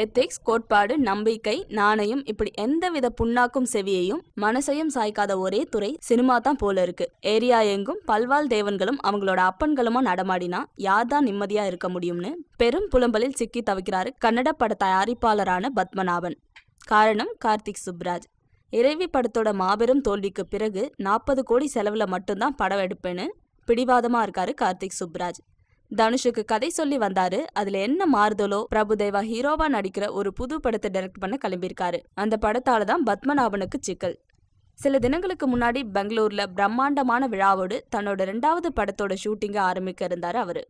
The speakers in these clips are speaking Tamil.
எத்திக்ஸ் கோட்பாடு நம்பிக்கை நாணயம் இப்படி எந்தவித புண்ணாக்கும் செவியையும் மனசையும் சாய்க்காத ஒரே துறை சினிமா தான் போல இருக்கு. ஏரியா எங்கும் பல்வாள் தேவன்களும் அவங்களோட அப்பன்களுமா நடமாடினா யார் தான் நிம்மதியா இருக்க முடியும்னு பெரும் புலம்பலில் சிக்கி தவிக்கிறாரு கன்னட பட தயாரிப்பாளரான பத்மநாபன். காரணம் கார்த்திக் சுப்ராஜ். இறைவி படத்தோட மாபெரும் தோல்விக்கு பிறகு நாற்பது கோடி செலவுல மட்டும்தான் படம் எடுப்பேன்னு பிடிவாதமா இருக்காரு கார்த்திக் சுப்ராஜ். தனுஷுக்கு கதை சொல்லி வந்தாரு. அதுல என்ன மாறுதலோ பிரபுதேவா ஹீரோவா நடிக்கிற ஒரு புது படத்தை டைரக்ட் பண்ண கிளம்பியிருக்காரு. அந்த படத்தால தான் பத்மநாபனுக்கு சிக்கல். சில தினங்களுக்கு முன்னாடி பெங்களூர்ல பிரம்மாண்டமான விழாவோடு தன்னோட ரெண்டாவது படத்தோட ஷூட்டிங்கை ஆரம்பிக்க இருந்தாரு அவரு.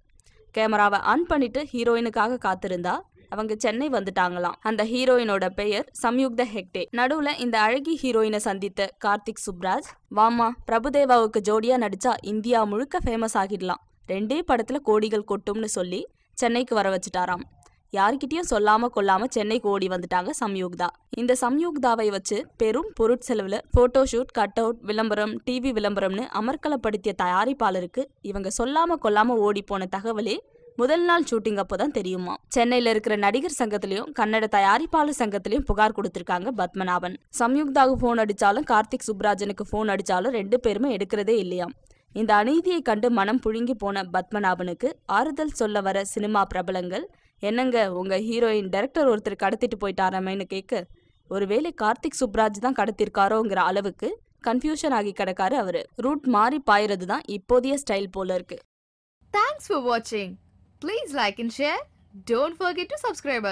கேமராவை ஆன் பண்ணிட்டு ஹீரோயினுக்காக காத்திருந்தா அவங்க சென்னை வந்துட்டாங்களாம். அந்த ஹீரோயினோட பெயர் சம்யுக்த ஹெக்டே. நடுவுல இந்த அழகி ஹீரோயினை சந்தித்த கார்த்திக் சுப்ராஜ் வாமா பிரபுதேவாவுக்கு ஜோடியா நடிச்சா இந்தியா முழுக்க ஃபேமஸ் ஆகிடலாம். ரெண்டே படத்துல கோடிகள் கொட்டும்னு சொல்லி சென்னைக்கு வர வச்சுட்டாராம். யார்கிட்டயும் சொல்லாம கொல்லாம சென்னைக்கு ஓடி வந்துட்டாங்க சம்யுக்தா. இந்த சம்யுக்தாவை வச்சு பெரும் பொருட்செலவுல போட்டோ ஷூட் கட் அவுட் விளம்பரம் டிவி விளம்பரம்னு அமர்க்கலப்படுத்திய தயாரிப்பாளருக்கு இவங்க சொல்லாம கொல்லாம ஓடி போன தகவலே முதல் நாள் ஷூட்டிங் அப்போதான் தெரியுமா? சென்னையில் இருக்கிற நடிகர் சங்கத்திலையும் கன்னட தயாரிப்பாளர் சங்கத்திலையும் புகார் கொடுத்திருக்காங்க பத்மநாபன். சம்யுக்தாவுக்கு ஃபோன் அடித்தாலும் கார்த்திக் சுப்ராஜனுக்கு ஃபோன் அடித்தாலும் ரெண்டு பேருமே எடுக்கிறதே இல்லையாம். இந்த அநீதியை கண்டு மனம் புழுங்கி போன பத்மநாபனுக்கு ஆறுதல் சொல்ல வர சினிமா பிரபலங்கள் என்னங்க உங்க ஹீரோயின் டைரக்டர் ஒருத்தர் கடத்திட்டு போயிட்டாரமேன்னு கேட்க ஒருவேளை கார்த்திக் சுப்ராஜ் தான் கடத்திருக்காரோங்கிற அளவுக்கு கன்ஃபியூஷன் ஆகி கிடக்காரு அவரு. ரூட் மாறி பாயிறது தான் இப்போதைய ஸ்டைல் போல இருக்கு. தேங்க்ஸ் for வாட்சிங் please like and share don't forget to subscribe.